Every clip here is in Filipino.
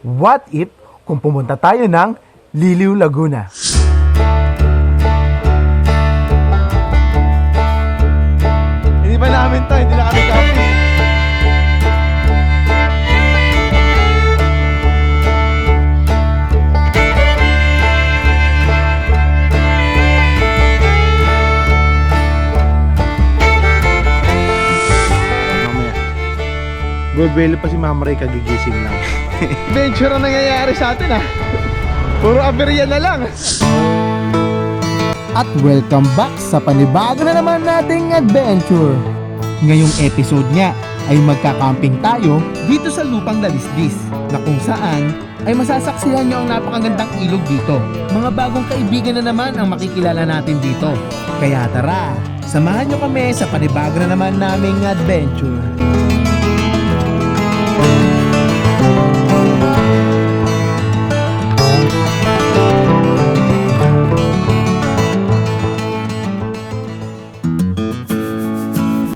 What if kung pumunta tayo ng Liliw, Laguna? Hindi ba namin to? Hindi Bubelo pa si Mama Ray kagigising lang. Adventure ang nangyayari sa atin ah. Puro aberya na lang. At welcome back sa panibago na naman nating adventure. Ngayong episode niya ay magkakamping tayo dito sa Lupang Dalisdis na kung saan ay masasaksihan niyo ang napakagandang ilog dito. Mga bagong kaibigan na naman ang makikilala natin dito. Kaya tara, samahan niyo kami sa panibago na naman naming adventure.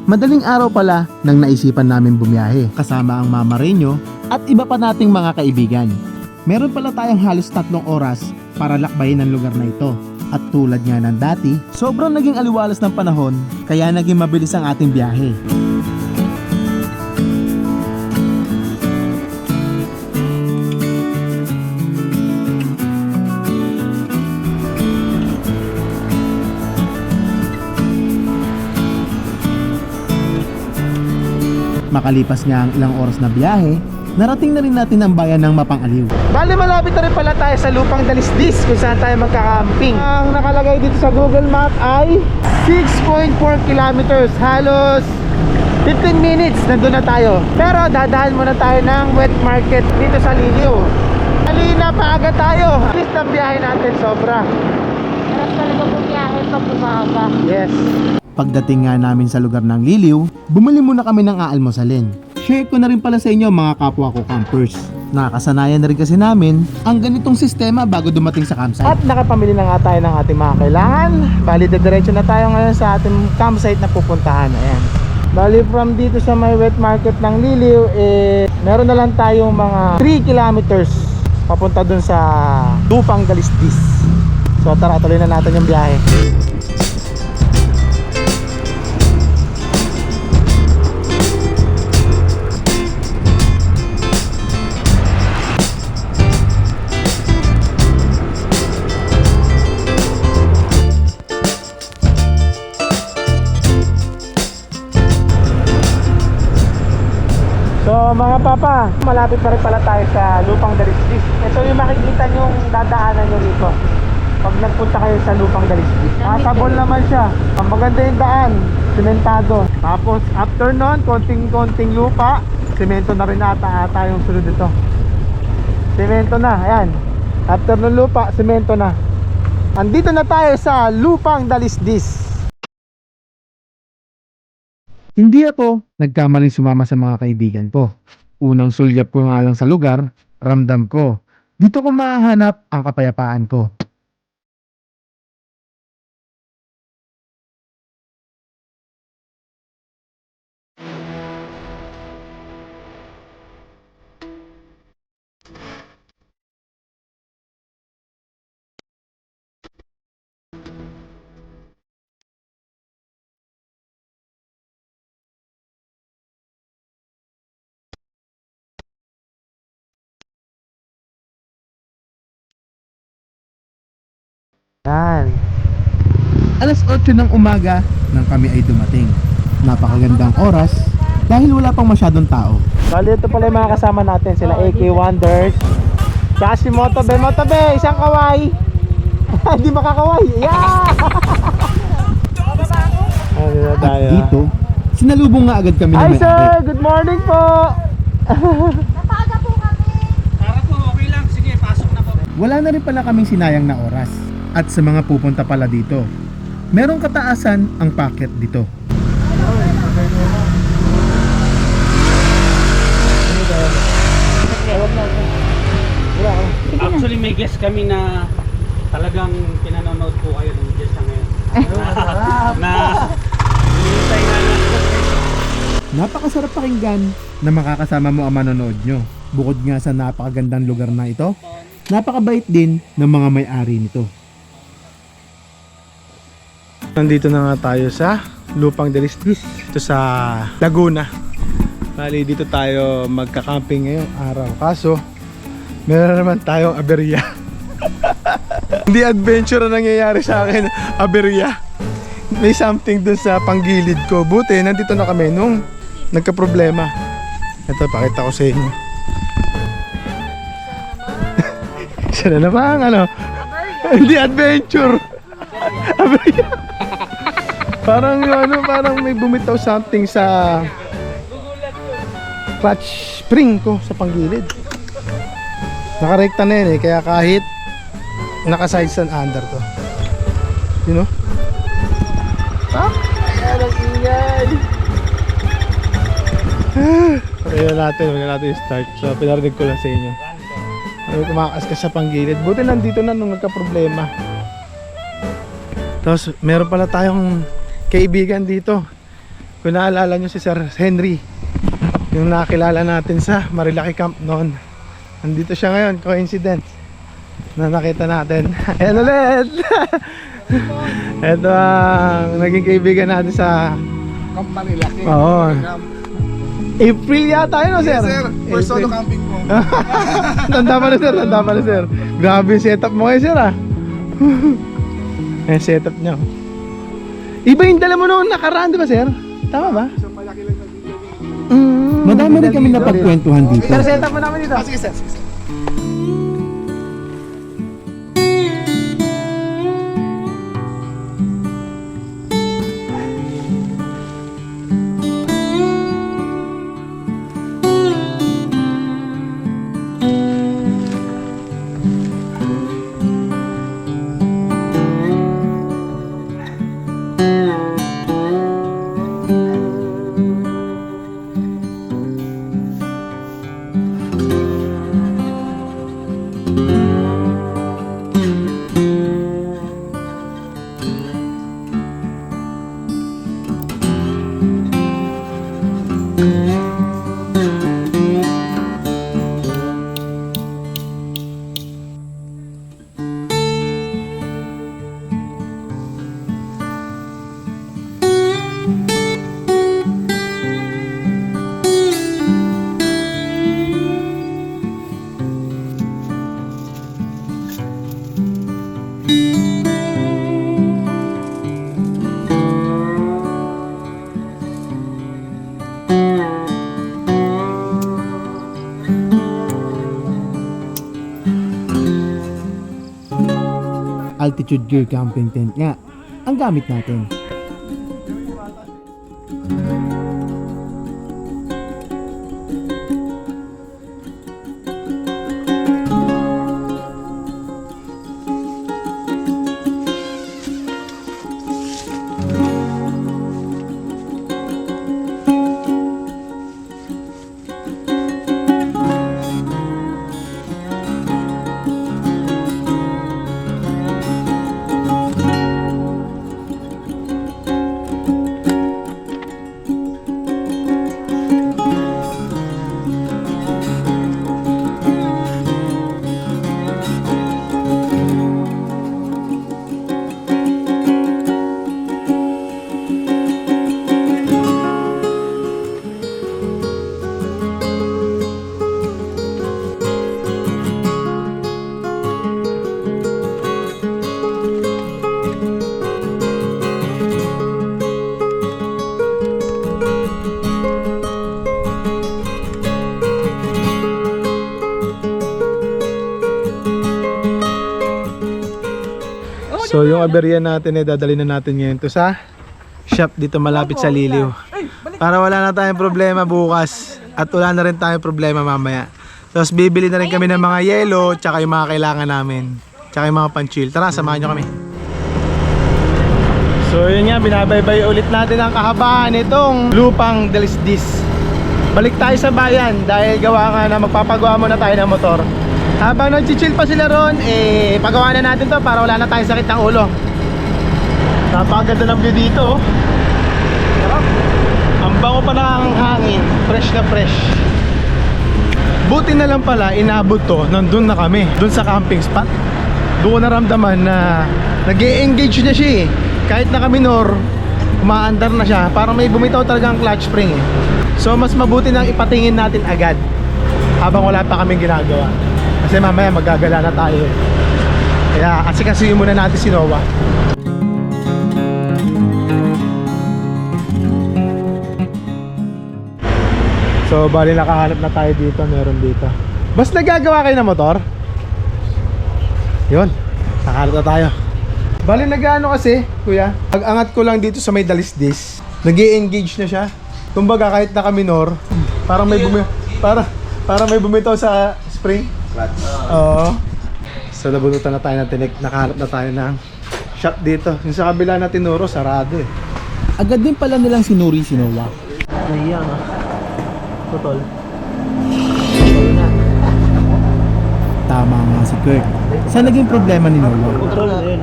Madaling araw pala nang naisipan namin bumiyahe kasama ang mama Renyo at iba pa nating mga kaibigan. Meron pala tayong halos tatlong oras para lakbayin ang lugar na ito. At tulad nga ng dati, sobrang naging aliwalas ng panahon kaya naging mabilis ang ating biyahe. Makalipas nga ang ilang oras na biyahe, narating na rin natin ang bayan ng Mapangaliw. Bali malapit na rin pala tayo sa Lupang Dalisdis kung saan tayo magkakamping. Ang nakalagay dito sa Google Map ay 6.4 kilometers, halos 15 minutes nandun na tayo. Pero dadahan muna tayo ng wet market dito sa Liliw. Halina, paaga tayo. Bilis ng biyahe natin, sobra. Sarap talaga bumiyahe pag umaga. Yes. Pagdating nga namin sa lugar ng Liliw, bumili muna kami ng aalmosalin. Share ko na rin pala sa inyo mga kapwa ko campers. Nakakasanayan na rin kasi namin ang ganitong sistema bago dumating sa campsite. At nakapamili na nga tayo ng ating mga kailangan. Bali, diretso na tayo ngayon sa ating campsite na pupuntahan. Ayan. Bali, from dito sa may wet market ng Liliw, eh, meron na lang tayong mga 3 kilometers papunta dun sa Lupang Galisdis. So tara, tuloy na natin yung biyahe. Mga papa, malapit na rin pala tayo sa Lupang Dalisdis. Ito yung makikita yung dadaanan nyo rito. Pag nagpunta kayo sa Lupang Dalisdis. Nakasabol naman siya. Ang maganda yung daan, sementado. Tapos after nun, konting-konting lupa, semento na rin ata ata yung sunod dito. Semento na, ayan. After ng lupa, semento na. Andito na tayo sa Lupang Dalisdis. Hindi ako nagkamaling sumama sa mga kaibigan ko. Unang sulyap ko nga lang sa lugar, ramdam ko. Dito ko mahahanap ang kapayapaan ko. Yan. Alas 8 ng umaga nang kami ay dumating. Napakagandang oras dahil wala pang masyadong tao. Bali, ito pala yung mga kasama natin. Sila AK Wonders. Tsaka si Motobe. Motobe, isang kaway. Hindi makakaway. Yeah! Ano na tayo? At dito, sinalubong nga agad kami ng Hi may sir! Good morning po! Napaaga po kami. Wala na rin pala kaming sinayang na oras. At sa mga pupunta pala dito, merong kataasan ang packet dito. Actually, may guest kami na talagang pinanonood po kayo ng guest na ngayon. na hinihintay natin. Napakasarap pakinggan na makakasama mo ang manonood nyo. Bukod nga sa napakagandang lugar na ito, napakabait din ng mga may-ari nito. Nandito na nga tayo sa Lupang Delistis. Ito sa Laguna. Bali, dito tayo magka-camping ngayong araw. Kaso, meron naman tayong aberya. Hindi adventure ang nangyayari sa akin. Aberya. May something dun sa panggilid ko. Buti, nandito na kami nung nagka-problema. Ito, pakita ko sa inyo. Siya na naman, ano? Hindi adventure. Aberya. Parang ano, parang may bumitaw something sa clutch spring ko sa panggilid. Nakarekta na yun eh, kaya kahit naka-side stand under to. You know? Ah, ang ingay. Kaya natin, wala natin yung start. So, pinarinig ko lang sa inyo. Ay, kumakas ka sa panggilid. Buti nandito na nung nagka-problema. Tapos, meron pala tayong kaibigan dito. Kung naalala nyo si Sir Henry, yung nakilala natin sa Marilaki Camp noon. Nandito siya ngayon, coincidence na nakita natin. Ayan ulit! Ito ang naging kaibigan natin sa Camp Marilaki. Oo. April yata yun, no, sir? sir. First solo camping ko. tanda pa na sir, tanda pa na sir. Grabe yung setup mo ngayon sir ah. eh, setup niya. Iba yung dala mo noon nakaraan, di ba sir? Tama ba? Isang malaki lang na dito. Mm, Madami rin kami napagkwentuhan dito. Sir, setup mo namin dito. Ah, sige sir, sige sir. Altitude gear camping tent nga ang gamit natin. So yung aberya natin eh, dadali na natin ngayon to sa shop dito malapit sa Liliw. Para wala na tayong problema bukas at wala na rin tayong problema mamaya. Tapos bibili na rin kami ng mga yelo tsaka yung mga kailangan namin. Tsaka yung mga panchill. Tara, samahan nyo kami. So yun nga, binabaybay ulit natin ang kahabaan nitong lupang Delisdis. Balik tayo sa bayan dahil gawa nga na magpapagawa muna tayo ng motor. Habang nag-chill pa sila ron, eh, pagawa na natin to para wala na tayong sakit ng ulo. Napakaganda ng view dito. oh. Ang bango pa ng hangin. Fresh na fresh. Buti na lang pala, inabot to, nandun na kami, dun sa camping spot. Doon ko naramdaman na nag engage na siya eh. Kahit naka minor, umaandar na siya. Parang may bumitaw talaga ang clutch spring eh. So mas mabuti nang ipatingin natin agad habang wala pa kaming ginagawa. Kasi mamaya magagala na tayo eh. Kaya asikasuhin muna natin si Noah. So, bali nakahanap na tayo dito, meron dito. Bas nagagawa kayo ng motor? Yun, nakahanap na tayo. Bali nagano kasi, kuya, pag-angat ko lang dito sa may dalisdis, nag engage na siya. Kumbaga kahit naka minor, parang may bumi para para may bumitaw sa spring. Oo. So nabunutan na tayo ng tinik, nakahanap na tayo ng shop dito. Yung sa kabila na tinuro, sarado eh. Agad din pala nilang sinuri si Noah. Nahiya nga. Putol. Tama nga si Kurt. Saan naging problema ni Noah? Putol din.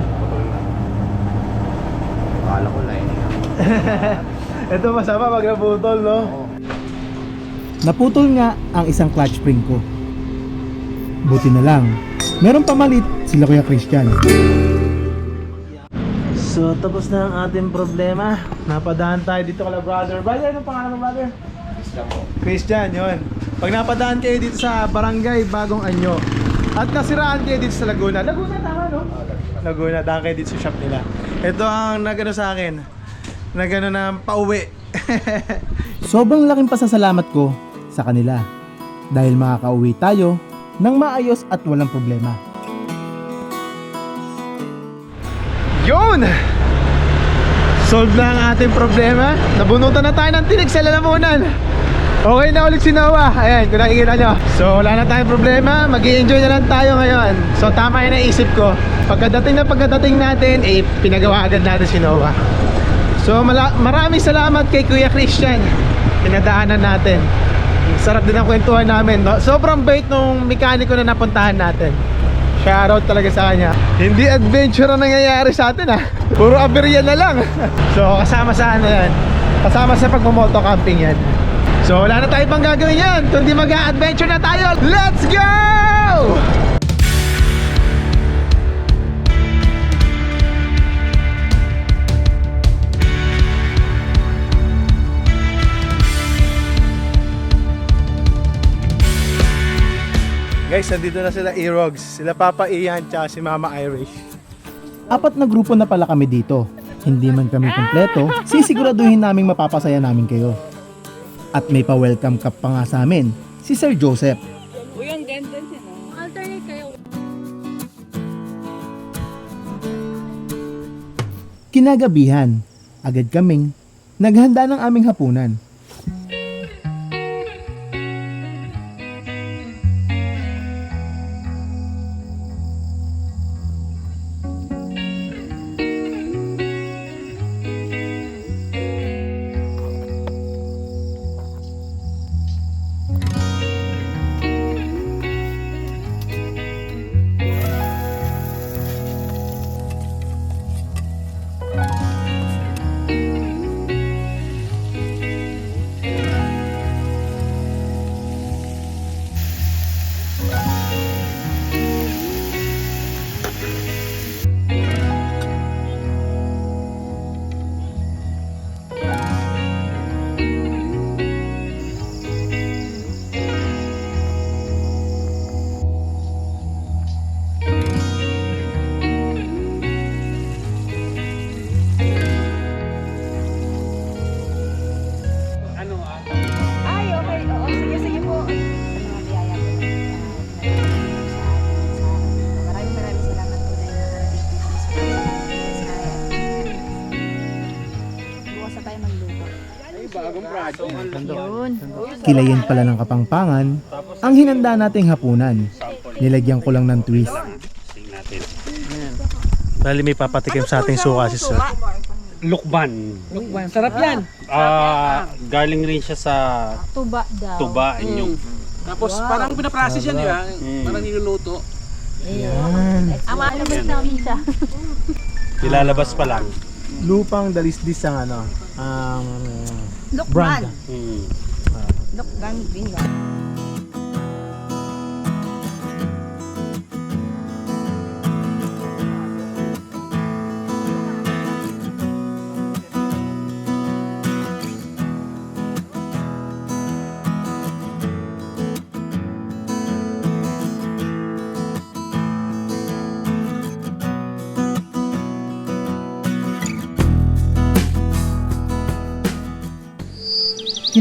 Akala ko na Ito masama pag naputol, no? Naputol nga ang isang clutch spring ko. Buti na lang. Meron pamalit sila Kuya Christian. So, tapos na ang ating problema. Napadaan tayo dito kala brother. Brother, anong pangalan mo brother? Christian, yun. Pag napadaan kayo dito sa barangay Bagong Anyo at nasiraan kayo dito sa Laguna. Laguna, tama no? Laguna, daan kayo dito sa shop nila. Ito ang nagano sa akin. Nagano na pauwi. Sobrang laking pasasalamat ko sa kanila dahil makakauwi tayo ng maayos at walang problema. Yun! Solve na ang ating problema. Nabunutan na tayo ng tinig sa lalamunan. Okay na ulit si Noah. Ayan, kung nakikita nyo. So, wala na tayong problema. mag enjoy na lang tayo ngayon. So, tama yung naisip ko. Pagkadating na pagkadating natin, eh, pinagawa agad natin si Noah. So, maraming salamat kay Kuya Christian. Pinadaanan natin. Sarap din ang kwentuhan namin. No? Sobrang bait nung mekaniko na napuntahan natin. Shoutout talaga sa kanya. Hindi adventure ang nangyayari sa atin ah. Puro aberya na lang. so kasama sa ano yan. Kasama sa pagmamoto camping yan. So wala na tayo pang gagawin yan. Kundi mag-adventure na tayo. Let's go! Guys, nandito na sila E-Rogs. Sila Papa Ian tsaka si Mama Irish. Apat na grupo na pala kami dito. Hindi man kami kompleto, sisiguraduhin naming mapapasaya namin kayo. At may pa-welcome cup pa nga sa amin, si Sir Joseph. Alternate kayo. Kinagabihan, agad kaming naghanda ng aming hapunan. Kilayin pala ng kapangpangan ang hinanda nating hapunan. Nilagyan ko lang ng twist. Tingnan natin. Bali may papatikim sa ating suka si Sir. Lukban. Sarap yan. Ah, galing rin siya sa Tuba daw. tuba yung Tapos parang pinaprocess yan, di ba? Mm. Parang niluluto. Ang malabas namin siya. nilalabas pa lang. Lupang dalisdis ang ano, ang brand. Hmm. Lukban bingo.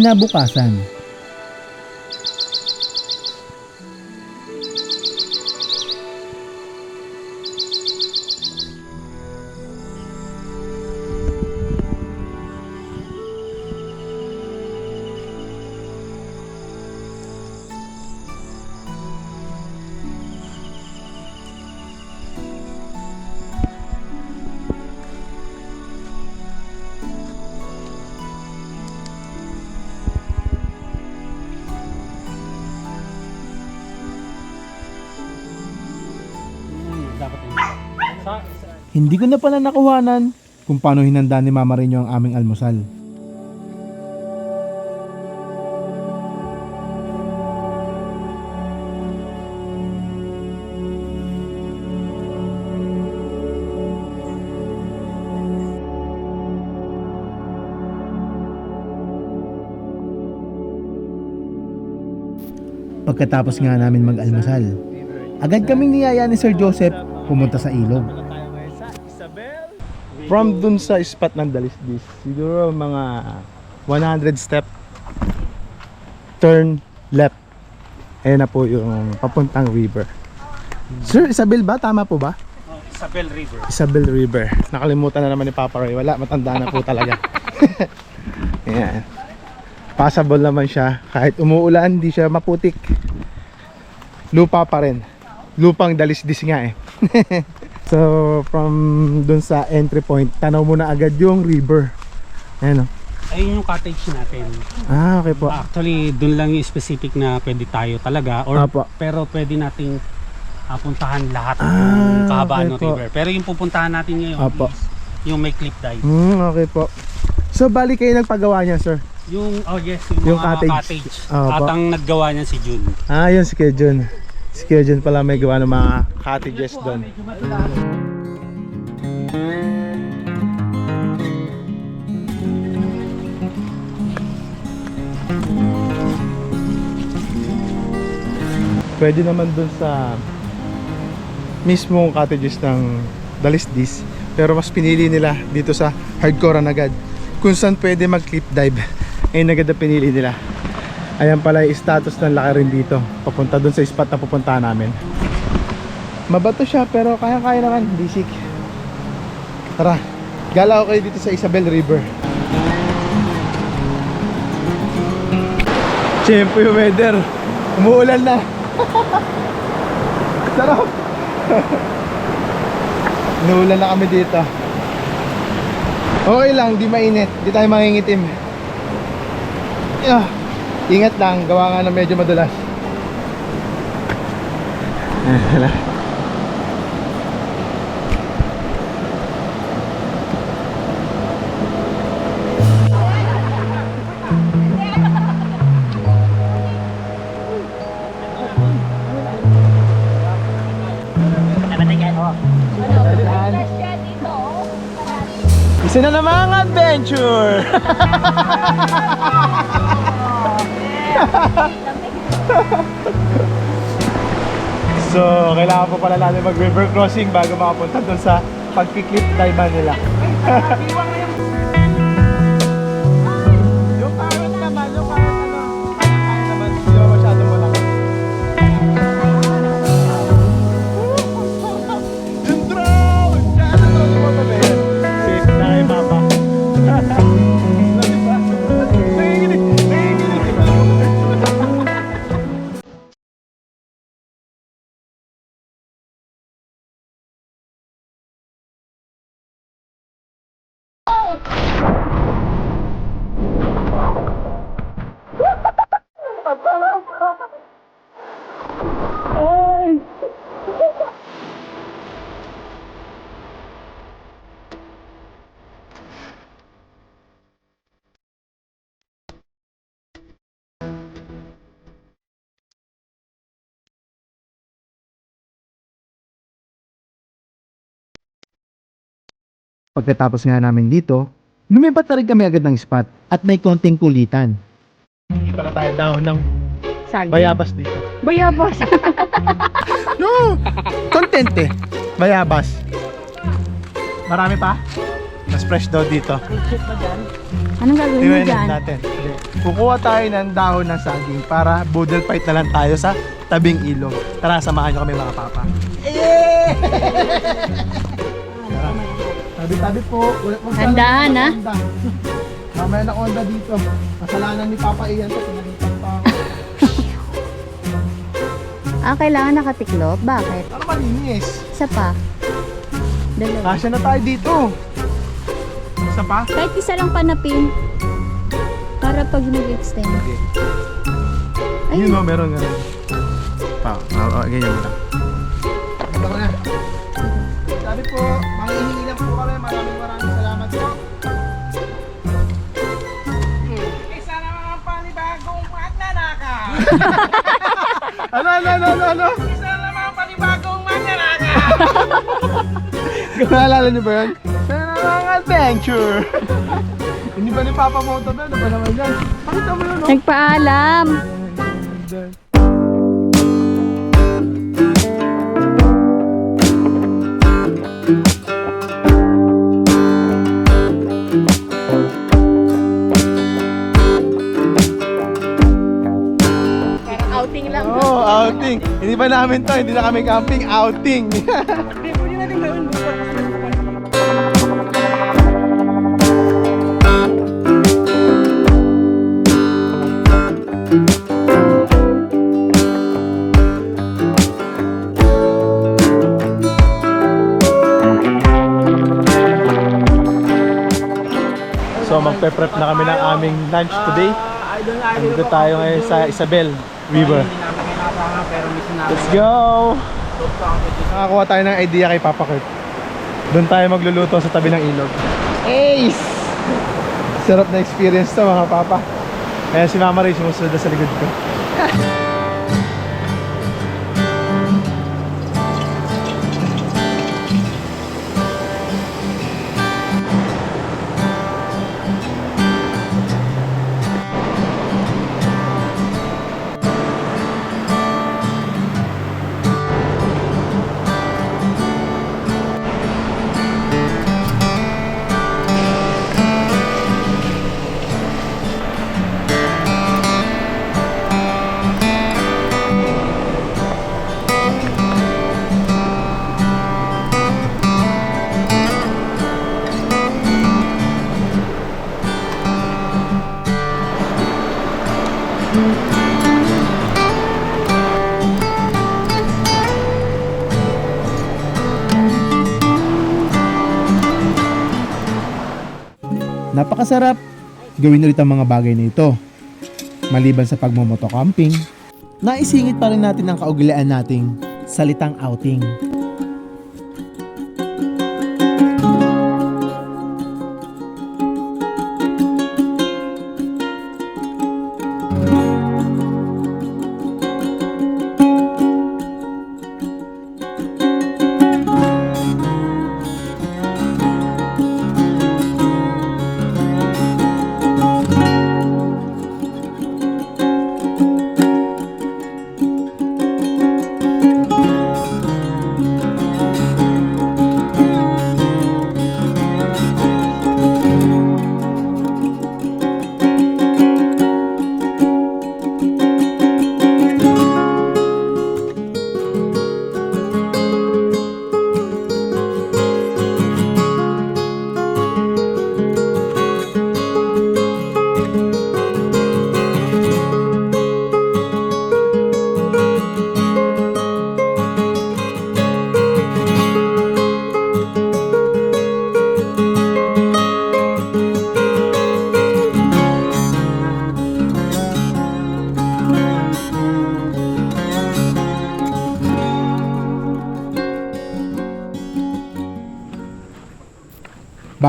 Kinabukasan, hindi ko na pala nakuhanan kung paano hinanda ni Mama Rinyo ang aming almusal. Pagkatapos nga namin mag-almusal, agad kaming niyaya ni Sir Joseph pumunta sa ilog. From dun sa spot ng Dalisdis, siguro mga 100 step turn left. Ayan na po yung papuntang river. Sir Isabel ba? Tama po ba? Isabel River. Isabel River. Nakalimutan na naman ni Papa Roy. Wala, matanda na po talaga. Ayan. Passable naman siya. Kahit umuulan, hindi siya maputik. Lupa pa rin. Lupang dalisdis nga eh. so, from dun sa entry point, tanaw mo na agad yung river. Ayan o. Ayun yung cottage natin. Ah, okay po. Actually, dun lang yung specific na pwede tayo talaga. Or, Apo. pero pwede nating ah, puntahan lahat Ah, ng kahabaan okay ng po. river. Pero yung pupuntahan natin ngayon Apo. is yung may cliff dive. Hmm, okay po. So, bali kayo nagpagawa niya, sir? Yung, oh yes, yung, Yung mga cottage. cottage. At ang naggawa niyan si Jun. Ah, yun si Kuya Jun. Si Kuya pala may gawa ng mga cottages doon. Pwede naman doon sa mismong cottages ng Dalisdis pero mas pinili nila dito sa hardcore agad. Kung saan pwede mag cliff dive ayun agad na pinili nila Ayan pala yung status ng laki rin dito. Papunta dun sa spot na pupuntahan namin. Mabato siya pero kaya-kaya naman. Basic. Tara. Gala ako kayo dito sa Isabel River. Siyempre yung weather. Umuulan na. Sarap. Inuulan na kami dito. Okay lang, di mainit. Di tayo mangingitim. Yeah. Ingat lang, gawa nga na medyo madulas. Wala. Isa na namang adventure! So, kailangan po pala natin mag river crossing bago makapunta doon sa pagkiklip dive nila. Pagkatapos nga namin dito, lumipat na rin kami agad ng spot at may konting kulitan. Dito na tayo down ng Saging. Bayabas dito. Bayabas. No! Content eh. Bayabas. Marami pa? Mas fresh daw dito. Anong gagawin mo Iwanan dyan? natin. Kukuha tayo ng dahon ng saging para boodle fight na lang tayo sa tabing ilog. Tara, samahan nyo kami mga papa. Eh! Tabi-tabi po. Handaan, ha? Mamaya na Honda dito. Kasalanan ni Papa Ian to. Pinalitan pa ako. Ah, kailangan nakatiklop? Bakit? Ano malinis? Isa pa. Dalawa. Kasya na tayo dito. Isa pa? Kahit isa lang panapin. Para pag nag-extend. Ay, Yun o, meron nga. Pa, oh, oh, ganyan mo lang. Ito ko na. Sabi po, manghihingi lang po kami. Maraming maraming salamat po. Isa na mga panibagong magnanaka. Ano, ano, ano, ano, ano? Isa na mga panibagong magnanaka. Naalala niyo ba yan? Sarang adventure! Hindi ba ni Papa Moto ba? Ano ba naman yan? Pakita mo yun, no? nagpaalam. Outing Outing. Hindi ba namin to? Hindi na kami camping, outing. So, magpe-prep na kami ng aming lunch today. Nandito tayo ngayon sa Isabel River. Hindi namin kinakapangan pero miss namin. Let's go! Nakakuha tayo ng idea kay Papa Kurt. Doon tayo magluluto sa tabi ng ilog. Ace! Sarap na experience to mga papa. Kaya si Mama Ray sumusunod sa likod ko. Napakasarap gawin ulit ang mga bagay na ito. Maliban sa pagmumotocamping, naisingit pa rin natin ang kaugilaan nating salitang outing.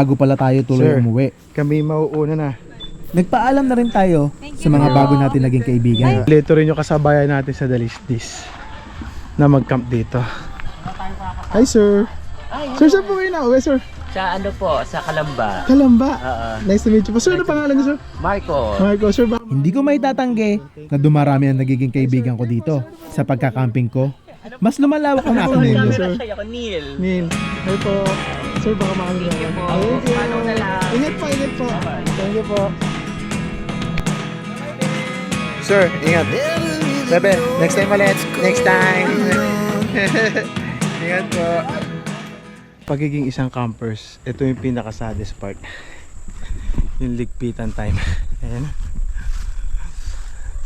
Bago pala tayo tuloy Sir. umuwi. Kami mauuna na. Nagpaalam na rin tayo sa mga bago natin naging kaibigan. Lito rin yung kasabayan natin sa Dalisdis na mag-camp dito. Hi sir! Sir, saan po kayo na uwi sir? Sa ano po, sa Kalamba. Kalamba. Oo. Nice to meet you po. Sir, ano pangalan niyo sir? Marco. Marco, sir ba? Hindi ko may tatanggi na dumarami ang nagiging kaibigan ko dito. Sa pagkakamping ko, mas lumalawak ang mundo. niyo, sir? Ako, Neil. Neil. Hi po. Sir, baka makakalimutan. Thank you po. Thank you. Paano na lang? Ingat po, ingat po. Thank you po. sir. Ingat. Bebe, next time ulit. Next time. Ingat po. Pagiging isang campers, ito yung pinaka-saddest part. Yung ligpitan time. Ayan.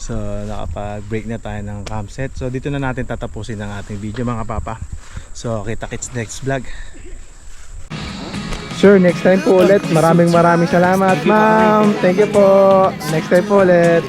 So, nakapag-break na tayo ng campset. So, dito na natin tatapusin ang ating video mga papa. So, kita-kits next vlog. Sir, next time po ulit. Maraming maraming salamat, ma'am. Thank you po. Next time po ulit.